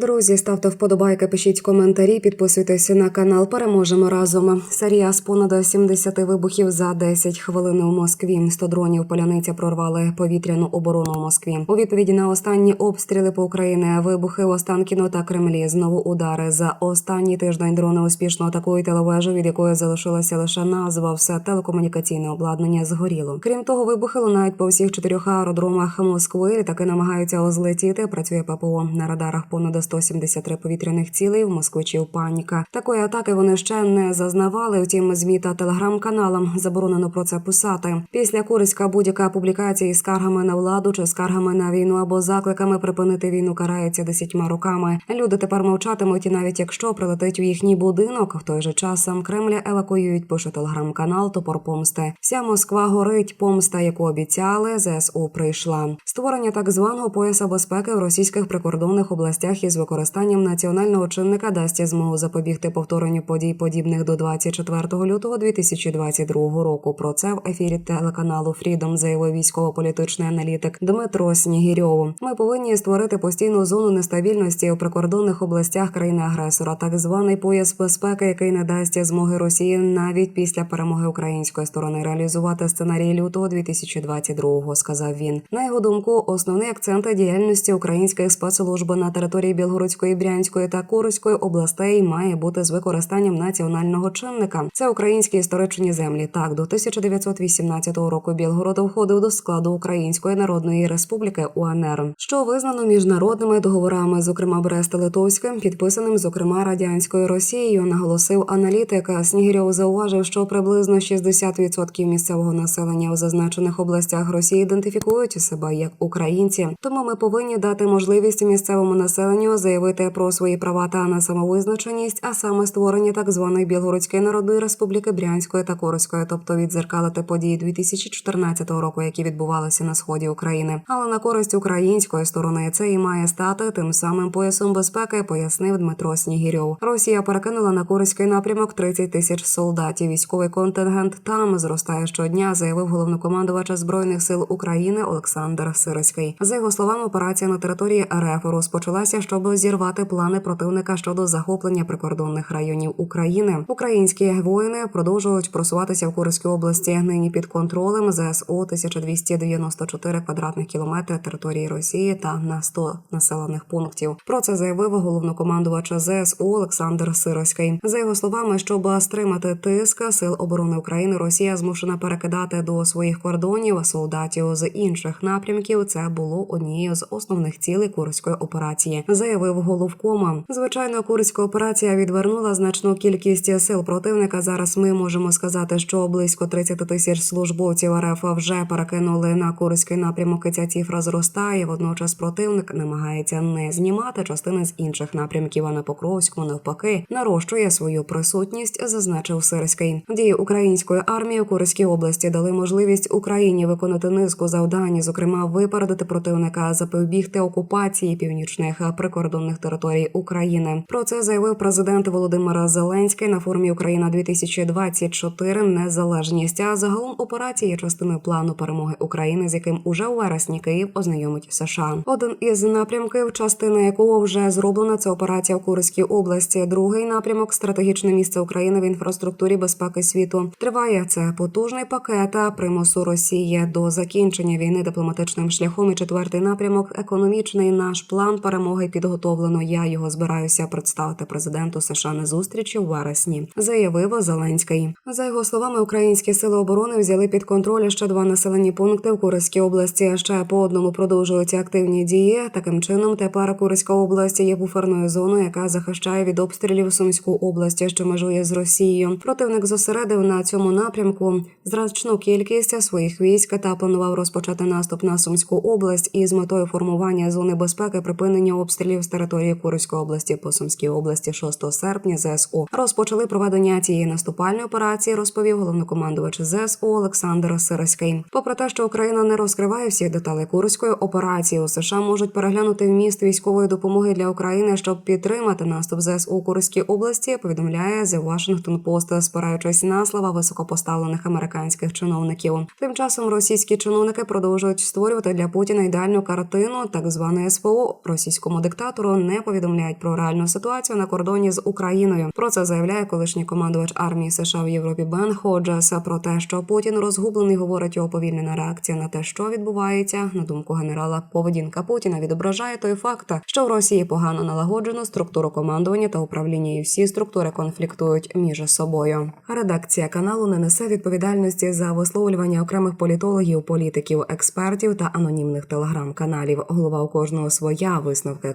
Друзі, ставте вподобайки, пишіть коментарі, підписуйтесь на канал. Переможемо разом. Серія з понад 70 вибухів за 10 хвилин у Москві. 100 дронів поляниця прорвали повітряну оборону у Москві. У відповіді на останні обстріли по Україні, вибухи в Останкіно та Кремлі. Знову удари за останній тиждень. Дрони успішно атакують телевежу, від якої залишилася лише назва. Все телекомунікаційне обладнання згоріло. Крім того, вибухи лунають по всіх чотирьох аеродромах Москви. Літаки намагаються озлетіти. Працює ППО на радарах понад 173 повітряних цілей. В москвичів паніка. Такої атаки вони ще не зазнавали. Втім, змі та телеграм-каналам заборонено про це писати. Після Курська будь-яка публікація із скаргами на владу чи скаргами на війну або закликами припинити війну карається десятьма роками. Люди тепер мовчатимуть, і навіть якщо прилетить у їхній будинок, в той же час сам Кремля евакуюють. Пише телеграм-канал Топор Помсти. Вся Москва горить. Помста, яку обіцяли, ЗСУ прийшла. Створення так званого пояса безпеки в російських прикордонних областях із використанням національного чинника дасть змогу запобігти повторенню подій подібних до 24 лютого 2022 року. Про це в ефірі телеканалу Фрідом заявив військово-політичний аналітик Дмитро Снігірьов. Ми повинні створити постійну зону нестабільності у прикордонних областях країни-агресора, так званий пояс безпеки, який не дасть змоги Росії навіть після перемоги української сторони реалізувати сценарій лютого 2022-го, сказав він. На його думку, основний акцент діяльності українських спецслужб на території Білгородської, Брянської та Курської областей має бути з використанням національного чинника. Це українські історичні землі. Так, до 1918 року Білгород входив до складу Української Народної Республіки УНР, що визнано міжнародними договорами, зокрема Брест-Литовським, підписаним зокрема радянською Росією, наголосив аналітик. Снігирьов зауважив, що приблизно 60% місцевого населення у зазначених областях Росії ідентифікують себе як українці. Тому ми повинні дати можливість місцевому населенню заявити про свої права та на самовизначеність, а саме створення так званої Білгородської народної республіки Брянської та Курської, тобто відзеркалити події 2014 року, які відбувалися на сході України. Але на користь української сторони це і має стати тим самим поясом безпеки, пояснив Дмитро Снігірьов. Росія перекинула на Курський напрямок 30 тисяч солдатів. Військовий контингент там зростає щодня, заявив головнокомандувач збройних сил України Олександр Сироський. За його словами, операція на території РФ розпочалася, щоб зірвати плани противника щодо захоплення прикордонних районів України. Українські воїни продовжують просуватися в Курській області. Нині під контролем ЗСУ 1294 квадратних кілометри території Росії та на 100 населених пунктів. Про це заявив головнокомандувач ЗСУ Олександр Сироський. За його словами, щоб стримати тиск сил оборони України, Росія змушена перекидати до своїх кордонів солдатів з інших напрямків. Це було однією з основних цілей курської операції, заявив головкома. Звичайно, курська операція відвернула значну кількість сил противника. Зараз ми можемо сказати, що близько 30 тисяч службовців РФ вже перекинули на курський напрямок. і Ця цифра зростає. Водночас противник намагається не знімати частини з інших напрямків. А на Покровську навпаки нарощує свою присутність, зазначив Сирський. Дії української армії у Курській області дали можливість Україні виконати низку завдань, зокрема випередити противника, запобігти окупації північних прикордонних територій України. Про це заявив президент Володимир Зеленський на форумі Україна 2024 Незалежність. А загалом операції є частиною плану перемоги України, з яким уже у вересні Київ ознайомить США. Один із напрямків, частина якого вже зроблена, це операція в Курській області. Другий напрямок стратегічне місце України в інфраструктурі безпеки світу. Триває це потужний пакет примусу Росії до закінчення війни дипломатичним шляхом. І четвертий напрямок економічний наш план перемоги підготовлено. Я його збираюся представити президенту США на зустрічі у вересні. Заявив Зеленський. За його словами, українські сили оборони взяли під контроль ще два населені пункти в Курській області. Ще по одному продовжуються активні дії. Таким чином, тепер Курська область є буферною зоною, яка захищає від обстрілів Сумську область, що межує з Росією. Противник зосередив на цьому напрямку значну кількість своїх військ та планував розпочати наступ на Сумську область із метою формування зони безпеки, припинення обстрілів з території Курської області по Сумській області 6 серпня. ЗСУ розпочали проведення цієї наступальної операції. Розповів головнокомандувач ЗСУ Олександр Сироський. Попри те, що Україна не розкриває всіх деталей курської операції, у США можуть переглянути вміст військової допомоги для України, щоб підтримати наступ ЗСУ у Курській області. Повідомляє The Washington Post, спираючись на слова високопоставлених американських чиновників. Тим часом російські чиновники продовжують створювати для Путіна ідеальну картину так званої СВО російському диктатору диктатору не повідомляють про реальну ситуацію на кордоні з Україною. Про це заявляє колишній командувач армії США в Європі Бен Ходжес. Про те, що Путін розгублений, говорить його повільнена реакція на те, що відбувається. На думку генерала, поведінка Путіна відображає той факт, що в Росії погано налагоджено структуру командування та управління, і всі структури конфліктують між собою. Редакція каналу не несе відповідальності за висловлювання окремих політологів, політиків, експертів та анонімних телеграм-каналів. Голова у кожного своя висновки